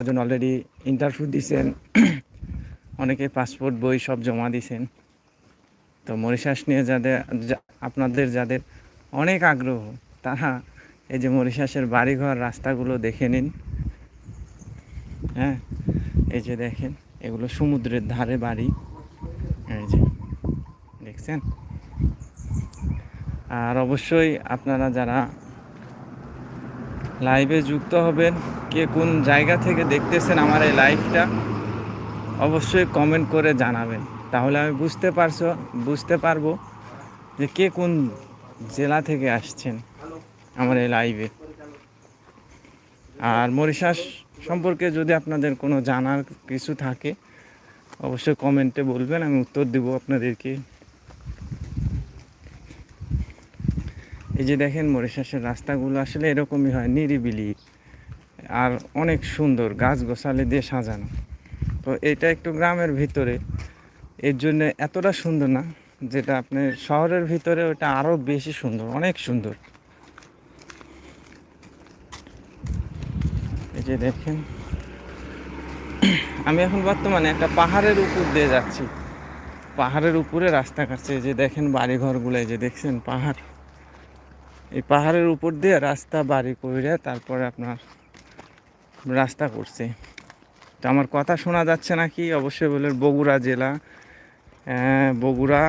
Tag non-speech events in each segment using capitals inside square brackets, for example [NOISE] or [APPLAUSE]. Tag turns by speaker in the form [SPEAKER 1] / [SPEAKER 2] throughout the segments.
[SPEAKER 1] জন্য already interview দিছেন। অনেকে পাসপোর্ট বই সব জমা দিয়েছেন তো মরিশাস নিয়ে যাদের আপনাদের যাদের অনেক আগ্রহ, তারা এই যে মরিশাসের বাড়িঘর রাস্তাগুলো দেখে নিন। হ্যাঁ এই যে দেখেন, এগুলো সমুদ্রের ধারে বাড়ি। এই যে, দেখছেন? আর অবশ্যই আপনারা যারা লাইভে যুক্ত হবেন। কে কোন জায়গা থেকে দেখতেছেন আমার এই লাইভটা অবশ্যই কমেন্ট করে জানাবেন। তাহলে আমি বুঝতে পারছ, বুঝতে পারব যে কে কোন জেলা থেকে আসছেন আমার এই লাইভে আর মরিশাস সম্পর্কে যদি আপনাদের কোনো জানার কিছু থাকে, অবশ্যই কমেন্টে বলবেন, আমি উত্তর দেবো আপনাদেরকে। এই যে দেখেন মরিশাসের রাস্তাগুলো আসলে এরকমই হয়, নিরিবিলি আর অনেক সুন্দর, গাছ গোছালি দিয়ে সাজানো। তো এটা একটু গ্রামের ভিতরে, এর জন্য এতটা সুন্দর না যেটা আপনার শহরের ভিতরে ওটা আরও বেশি সুন্দর, অনেক সুন্দর। এই যে দেখেন, আমি এখন বর্তমানে একটা পাহাড়ের উপর দিয়ে যাচ্ছি। পাহাড়ের উপরে রাস্তা কাটছে যে দেখেন বাড়িঘরগুলো, এই যে দেখছেন পাহাড়। এই পাহাড়ের উপর দিয়ে রাস্তা বাড়ি করে তারপরে আপনার রাস্তা করছে। তো আমার কথা শোনা যাচ্ছে নাকি? অবশ্যই বলেন, বগুড়া জেলা। বগুড়া।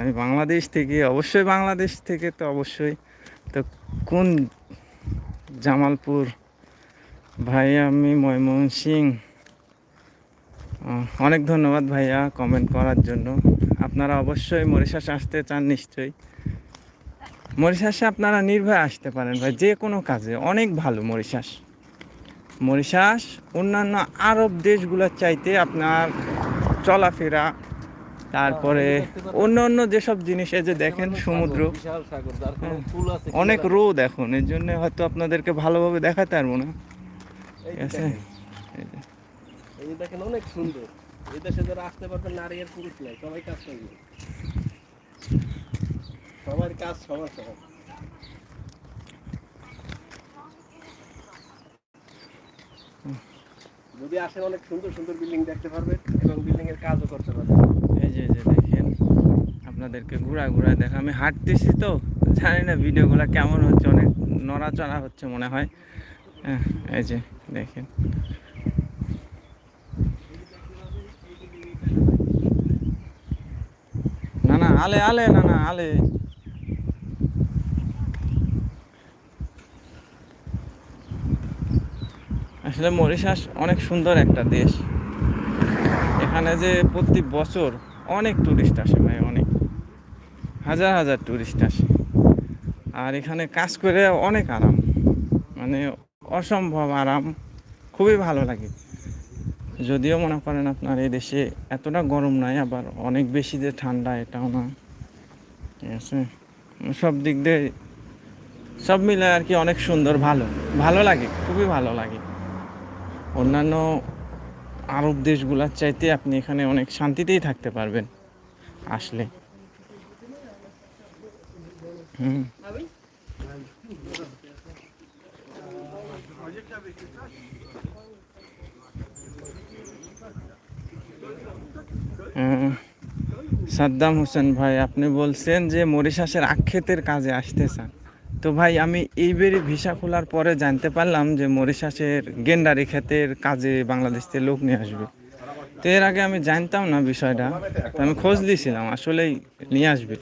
[SPEAKER 1] আমি বাংলাদেশ থেকে, অবশ্যই বাংলাদেশ থেকে তো অবশ্যই। তো কোন জামালপুর? ভাই, আমি ময়মন সিং অনেক ধন্যবাদ ভাইয়া কমেন্ট করার জন্য। আপনারা অবশ্যই মরিশাস আসতে চান নিশ্চয়ই। মরিশাসে আপনারা নির্ভয়ে আসতে পারেন ভাই, যে কোনো কাজে। অনেক ভালো মরিশাস। মরিশাস, অন্যান্য আরব দেশগুলোর চাইতে আপনার চলাফেরা, তারপরে অন্য অন্য যেসব জিনিস, এই যে দেখেন সমুদ্র, অনেক রোদ এখন, এর জন্য হয়তো আপনাদেরকে ভালোভাবে দেখাতে পারব না। ঠিক আছে?
[SPEAKER 2] অনেক সুন্দর। এই দেশে যারা আসতে পারবেন, নারী আর পুরুষ নাই সবাই কাজ করবে। সবার কাজ সবার সবার যদি আসেন অনেক সুন্দর সুন্দর বিল্ডিং দেখতে পারবেন এবং বিল্ডিং এর কাজও করতে পারবেন।
[SPEAKER 1] এই যে যে দেখেন, আপনাদেরকে ঘোরা ঘোরা দেখা। আমি হাঁটতেছি তো, জানি না ভিডিওগুলো কেমন হচ্ছে, অনেক নড়াচড়া হচ্ছে মনে হ্যাঁ। এই যে দেখেন। না না, আলে আলে, না না, আলে। আসলে মরিশাস অনেক সুন্দর একটা দেশ। এখানে যে প্রতি বছর অনেক টুরিস্ট আসে ভাই, অনেক। হাজার হাজার টুরিস্ট আসে। আর এখানে কাজ করে অনেক আরাম। মানে অসম্ভব আরাম। খুবই ভালো লাগে। যদিও মনে করেন আপনার এই দেশে এতটা গরম নাই, আবার অনেক বেশি যে ঠান্ডা এটাও না। ঠিক আছে? সব দিক দিয়ে সব মিলে আর কি অনেক সুন্দর, ভালো। ভালো লাগে, খুবই ভালো লাগে। অন্যান্য আরব দেশগুলোর চাইতে আপনি এখানে অনেক শান্তিতেই থাকতে পারবেন, আসলে। হুম। সাদ্দাম হোসেন ভাই, আপনি বলছেন যে মরিশাসের আক্ষেতের কাজে আসতে চান। তো ভাই, আমি এইবারে ভিসা খোলার পরে জানতে পারলাম যে মরিশাসের গেন্ডারি ক্ষেতের কাজে বাংলাদেশ থেকে লোক নিয়ে আসবে। তো এর আগে আমি জানতাম না বিষয়টা, তো আমি খোঁজ দিয়েছিলাম আসলেই নিয়ে আসবে।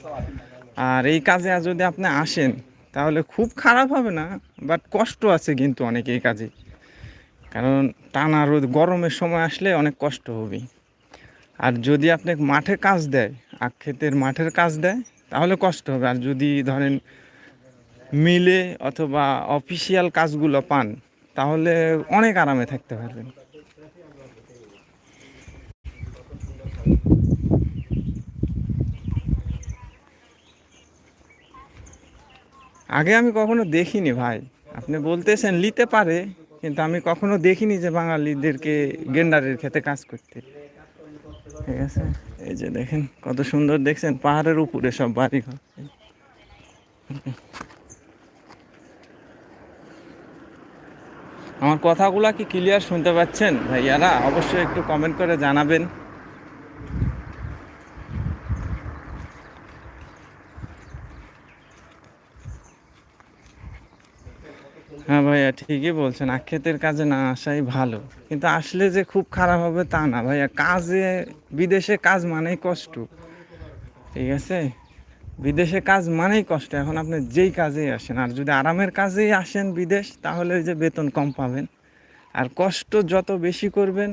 [SPEAKER 1] আর এই কাজে যদি আপনি আসেন, তাহলে খুব খারাপ হবে না? বাট কষ্ট আছে কিন্তু অনেক এই কাজে। কারণ টানা রোদ, গরমের সময় আসলে অনেক কষ্ট হবে। আর যদি আপনি মাঠে কাজ দেয়, আখ ক্ষেতের মাঠের কাজ দেয়, তাহলে কষ্ট হবে। আর যদি ধরেন মিলে অথবা অফিসিয়াল কাজগুলো পান, তাহলে অনেক আরামে থাকতে পারবেন। আগে আমি কখনো দেখিনি ভাই। আপনি বলতেছেন নিতে পারে, কিন্তু আমি কখনো দেখিনি যে বাঙালিদেরকে গেন্ডারের খেতে কাজ করতে। ঠিক আছে? এই যে দেখেন, কত সুন্দর দেখছেন, পাহাড়ের উপরে সব বাড়ি ঘর আমার কথাগুলো কি ক্লিয়ার শুনতে পাচ্ছেন? ভাইয়ারা, অবশ্যই একটু কমেন্ট করে জানাবেন। হ্যাঁ ভাইয়া, ঠিকই বলছেন। আক্ষেতের কাজে না আসাই ভালো। কিন্তু আসলে যে খুব খারাপ হবে তা না ভাইয়া। কাজে, বিদেশে কাজ মানেই কষ্ট। ঠিক আছে? বিদেশে কাজ মানেই কষ্ট, এখন আপনি যেই কাজেই আসেন, আর যদি আরামের কাজেই আসেন বিদেশ, তাহলে ওই যে বেতন কম পাবেন। আর কষ্ট যত বেশি করবেন,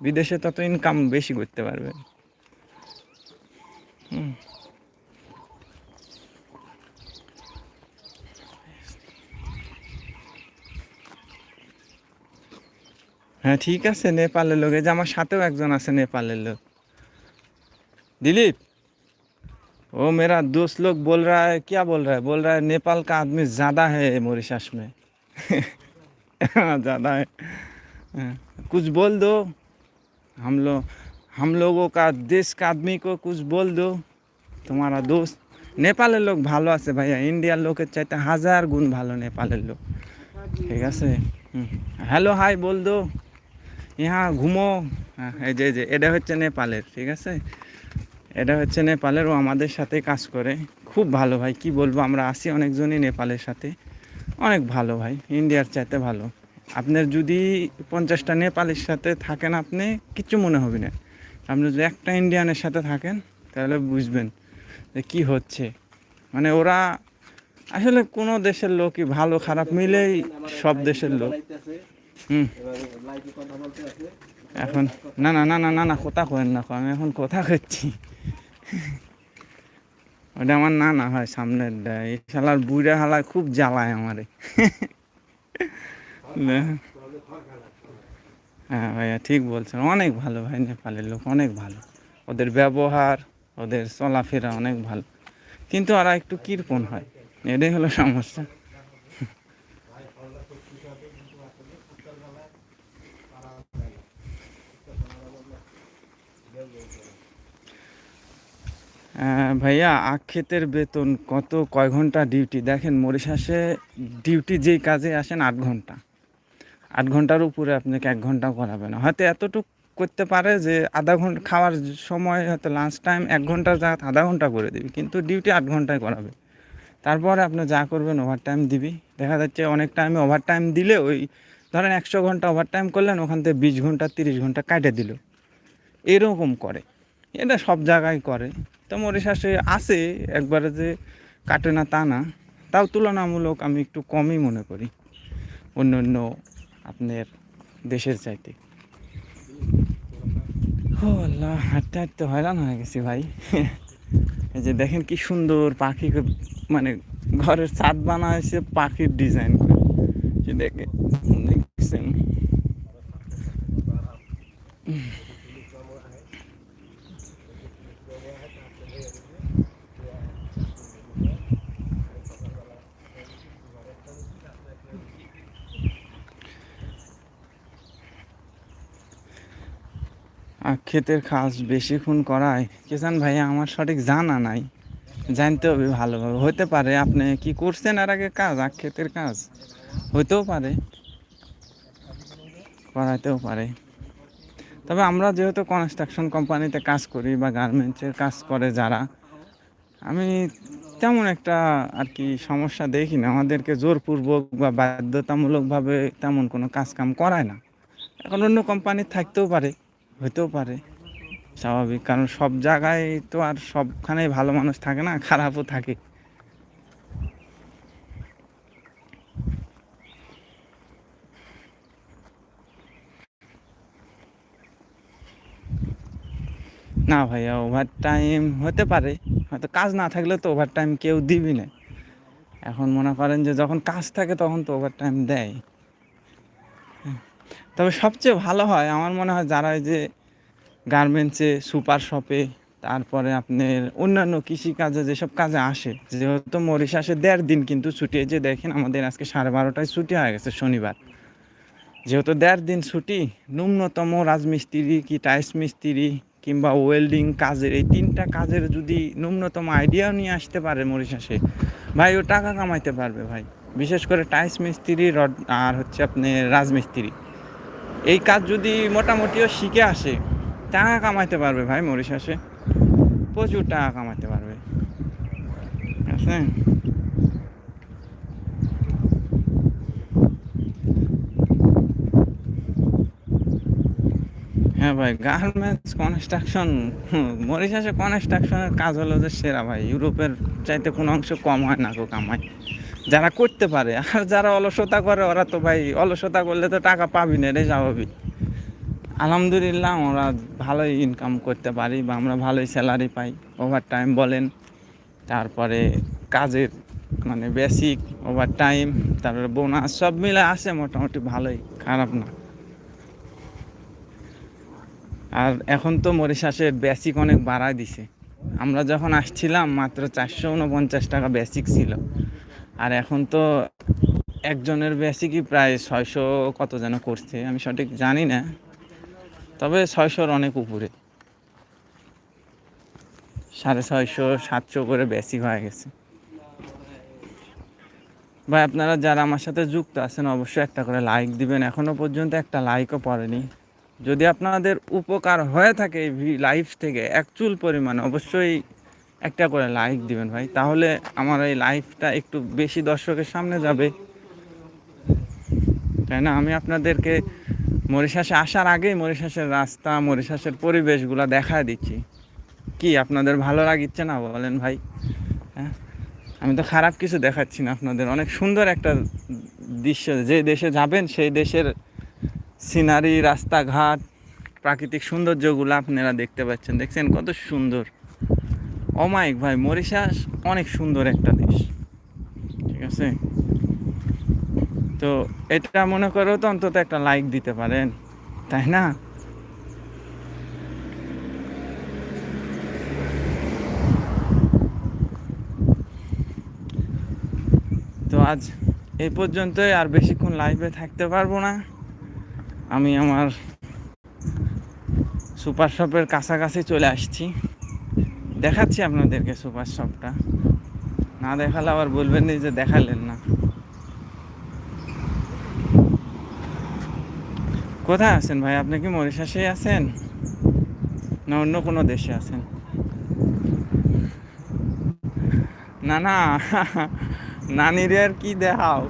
[SPEAKER 1] বিদেশে তত ইনকাম বেশি করতে পারবেন। হ্যাঁ ঠিক আছে, নেপালের লোক, এই যে আমার সাথেও একজন আছে নেপালের লোক। দিলীপ? वो मेरा दोस्त लोग बोल रहा है क्या बोल रहा है बोल रहा है नेपाल का आदमी ज़्यादा है मॉरिशस में हाँ, ज़्यादा है हाँ, कुछ बोल दो हम लोग हम लोगों का देश का आदमी को कुछ बोल दो তোমারা দোস্ত নেপালের লোক ভালো আছে ভাইয়া ইন্ডিয়ার লোকের চাইতে হাজার গুণ ভালো নেপালের লোক ঠিক আছে হ্যালো হাই বল দো ইহা ঘুমো হ্যাঁ, এই যে এই যে এটা হচ্ছে নেপালের ঠিক আছে এটা হচ্ছে নেপালের ও আমাদের সাথে কাজ করে। খুব ভালো ভাই, কি বলব, আমরা আসি অনেকজনই নেপালের সাথে। অনেক ভালো ভাই, ইন্ডিয়ার চাইতে ভালো। আপনার যদি পঞ্চাশটা নেপালের সাথে থাকেন আপনি, কিচ্ছু মনে হবে না। আপনি যদি একটা ইন্ডিয়ানের সাথে থাকেন, তাহলে বুঝবেন যে কি হচ্ছে। মানে ওরা আসলে কোনো দেশের লোকই ভালো খারাপ মিলেই সব দেশের লোক। হুম। এখন, না না না না না না, কথা করেন না, আমি এখন কথা করছি ওটা আমার না না হয় সামনের এই শালার বুড়া হালা খুব জ্বালায় আমার। [LAUGHS] হ্যাঁ ভাইয়া ঠিক বলছেন। অনেক ভালো ভাই নেপালের লোক অনেক ভালো। ওদের ব্যবহার ওদের চলাফেরা অনেক ভালো। কিন্তু ওরা একটু কীরকম হয়। এটাই হলো সমস্যা। ভাইয়া আক্ষেতের বেতন কত? কয় ঘণ্টা ডিউটি? দেখেন, মরিশাসে ডিউটি যেই কাজে আসেন আট ঘণ্টা। আট ঘণ্টার উপরে আপনাকে এক ঘণ্টা করাবে না। হয়তো এতটুকু করতে পারে যে আধা ঘণ্টা খাওয়ার সময় হয়তো লাঞ্চ টাইম এক ঘণ্টার জায়গা আধা ঘণ্টা করে দিবি, কিন্তু ডিউটি আট ঘন্টায় করাবে। তারপরে আপনি যা করবেন ওভার টাইম দিবি। দেখা যাচ্ছে অনেক টাইমে ওভার টাইম দিলে ওই ধরেন একশো ঘণ্টা ওভার টাইম করলেন, ওখান থেকে বিশ ঘণ্টা, তিরিশ ঘণ্টা কাটে দিল। এরকম করে। এটা সব জায়গায় করে। তো মরিশাসে আছে, একবারে যে কাটে না তা না। তাও তুলনামূলক আমি একটু কমই মনে করি অন্য অন্য আপনার দেশের চাইতে। ও আল্লাহ, হাঁটতে হাঁটতে হয়রান হয়ে গেছি ভাই। এই যে দেখেন কি সুন্দর পাখি মানে ঘরের ছাদ বানা হয়েছে পাখির ডিজাইন। দেখে দেখছেন? ক্ষেতের কাজ বেশিক্ষণ করায়, কিষান ভাই আমার সঠিক জানা নাই। জানতে হবে ভালোভাবে। হতে পারে আপনি কি করছেন আর আগে কাজ আর ক্ষেতের কাজ? হইতেও পারে। করাইতেও পারে। তবে আমরা যেহেতু কনস্ট্রাকশন কোম্পানিতে কাজ করি বা গার্মেন্টসের কাজ করে যারা, আমি তেমন একটা আর কি সমস্যা দেখি না। আমাদেরকে জোরপূর্বক বা বাধ্যতামূলকভাবে তেমন কোনো কাজ কাম করায় না। এখন অন্য কোম্পানি থাকতেও পারে। হইতেও পারে, স্বাভাবিক। কারণ সব জায়গায় তো আর সবখানেই ভালো মানুষ থাকে না, খারাপও থাকে। না ভাইয়া ওভার টাইম হতে পারে। হয়তো কাজ না থাকলে তো ওভার টাইম কেউ দিবি না। এখন মনে করেন যে যখন কাজ থাকে তখন তো ওভার টাইম দেয়। তবে সবচেয়ে ভালো হয়, আমার মনে হয় যারা যে গার্মেন্টসে সুপার শপে তারপরে আপনার অন্যান্য কৃষিকাজে যেসব কাজে আসে, যেহেতু মরিশাসে দেড় দিন কিন্তু ছুটি যে দেখেন আমাদের আজকে সাড়ে বারোটায় ছুটি হয়ে গেছে শনিবার। যেহেতু দেড় দিন ছুটি, ন্যূনতম রাজমিস্ত্রি কি টাইস মিস্ত্রি কিংবা ওয়েল্ডিং কাজের, এই তিনটা কাজের যদি ন্যূনতম আইডিয়াও নিয়ে আসতে পারে মরিশাসে, ভাই ও টাকা কামাইতে পারবে ভাই। বিশেষ করে টাইস মিস্ত্রি রড আর হচ্ছে আপনি রাজমিস্ত্রি। এই কাজ যদি মোটামুটিও শিখে আসে, টাকা কামাইতে পারবে ভাই মরিশাসে। প্রচুর টাকা কামাইতে পারবে। আছে? হ্যাঁ ভাই, গার্মেন্টস কনস্ট্রাকশন, মরিশাসে কনস্ট্রাকশনের কাজ হলো যে সেরা ভাই। ইউরোপের চাইতে কোনো অংশ কম হয় না গো কামাই। যারা করতে পারে, আর যারা অলসতা করে, ওরা তো ভাই অলসতা করলে তো টাকা পাবি না রে স্বাভাবিক। আলহামদুলিল্লাহ, আমরা ভালোই ইনকাম করতে পারি বা আমরা ভালোই স্যালারি পাই ওভার টাইম বলেন। তারপরে কাজের মানে বেসিক ওভার টাইম তারপরে বোনাস সব মিলে আসে মোটামুটি ভালোই, খারাপ না। আর এখন তো মরিশাসের বেসিক অনেক বাড়ায় দিছে। আমরা যখন আসছিলাম, মাত্র চারশো উনপঞ্চাশ টাকা বেসিক ছিল। আর এখন তো একজনের বেসিকই প্রায় ছয়শো কত যেন করছে, আমি সঠিক জানি না। তবে ছয়শোর অনেক উপরে। সাড়ে ছয়শো, সাতশো করে বেসিক হয়ে গেছে। ভাই, আপনারা যারা আমার সাথে যুক্ত আছেন, অবশ্যই একটা করে লাইক দিবেন। এখনও পর্যন্ত একটা লাইকও পড়েনি। যদি আপনাদের উপকার হয়ে থাকে এই লাইভ থেকে, এক চুল পরিমাণে, অবশ্যই একটা করে লাইক দিবেন ভাই। তাহলে আমার এই লাইফটা একটু বেশি দর্শকের সামনে যাবে। তাই না? আমি আপনাদেরকে মরিশাসে আসার আগেই মরিশাসের রাস্তা, মরিশাসের পরিবেশগুলো দেখায় দিচ্ছি। কি, আপনাদের ভালো লাগিচ্ছে না বলেন ভাই? হ্যাঁ? আমি তো খারাপ কিছু দেখাচ্ছি না আপনাদের। অনেক সুন্দর একটা দৃশ্য। যে দেশে যাবেন, সেই দেশের সিনারি, রাস্তাঘাট, প্রাকৃতিক সৌন্দর্যগুলো আপনারা দেখতে পাচ্ছেন। দেখছেন কত সুন্দর? অমায়িক ভাই, মরিশাস অনেক সুন্দর একটা দেশ। ঠিক আছে? তো এটা মনে করো তো অন্তত একটা লাইক দিতে পারেন, তাই না? তো আজ এই পর্যন্তই, আর বেশিক্ষণ লাইভে থাকতে পারব না। আমি আমার সুপার শপের কাছাকাছি চলে আসছি। দেখাচ্ছি আপনাদেরকে সুপার শপটা। না দেখালে আবার বলবেন যে দেখালেন না। কোথায় আছেন ভাই? আপনি কি মরিশাসেই আছেন? না অন্য কোনো দেশে আছেন? না না। নানির আর কি দেখাও?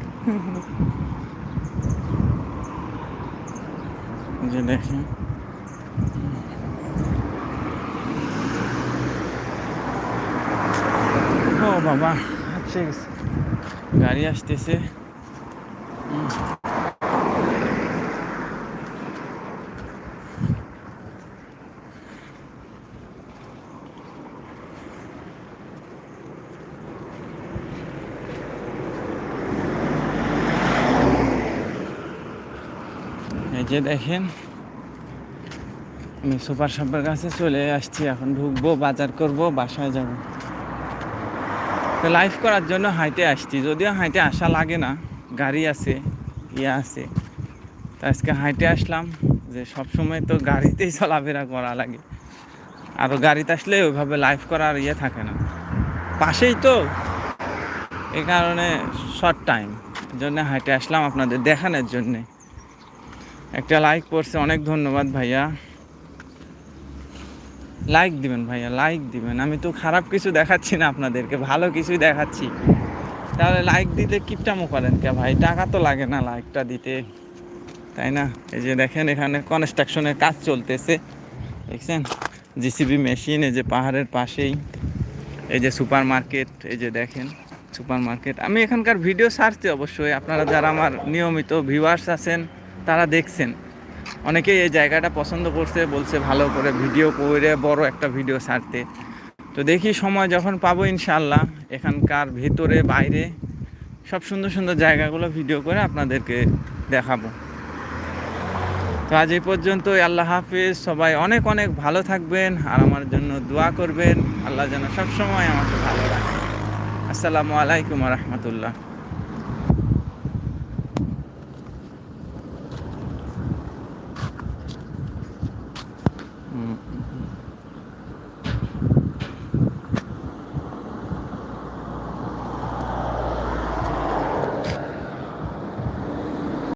[SPEAKER 1] যে দেখি ও বাবা আচ্ছা গাড়ি আসতেছে। যে দেখেন, আমি সুপার শপের কাছে চলে আসছি, এখন ঢুকবো, বাজার করব, বাসায় যাব। তো লাইভ করার জন্য হাইটে আসছি। যদিও হাইটে আসা লাগে না, গাড়ি আছে ইয়ে আছে। তো আজকে হাইটে আসলাম যে সব সময় তো গাড়িতেই [LAUGHS] চলাফেরা করা লাগে। আরও গাড়িতে আসলে ওইভাবে লাইভ করার ইয়ে থাকে না। পাশেই তো এই কারণে শর্ট টাইম জন্য হাইটে আসলাম আপনাদের দেখানোর জন্যে। একটা লাইক পড়ছে অনেক ধন্যবাদ ভাইয়া। লাইক দিবেন ভাইয়া লাইক দিবেন। আমি তো খারাপ কিছু দেখাচ্ছি না আপনাদেরকে, ভালো কিছুই দেখাচ্ছি। তাহলে লাইক দিতে কিপটামো করেন কে ভাই? টাকা তো লাগে না লাইকটা দিতে। তাই না? এই যে দেখেন এখানে কনস্ট্রাকশনের কাজ চলতেছে। দেখছেন? জিসিবি মেশিন এই যে পাহাড়ের পাশেই। এই যে সুপার মার্কেট এই যে দেখেন সুপার মার্কেট আমি এখানকার ভিডিও ছাড়ছি অবশ্যই। আপনারা যারা আমার নিয়মিত ভিউয়ার্স আছেন, তারা দেখছেন। অনেকেই এই জায়গাটা পছন্দ করছে, বলছে ভালো করে ভিডিও করে, বড় একটা ভিডিও ছাড়তে। তো দেখি সময় যখন পাবো ইনশাল্লাহ এখানকার ভেতরে, বাইরে, সব সুন্দর সুন্দর জায়গাগুলো ভিডিও করে আপনাদেরকে দেখাবো। তো আজ এই পর্যন্ত আল্লাহ হাফিজ, সবাই অনেক অনেক ভালো থাকবেন আর আমার জন্য দোয়া করবেন, আল্লাহ যেন সবসময় আমাকে ভালো রাখে। আসসালামু আলাইকুম রহমতুল্লাহ।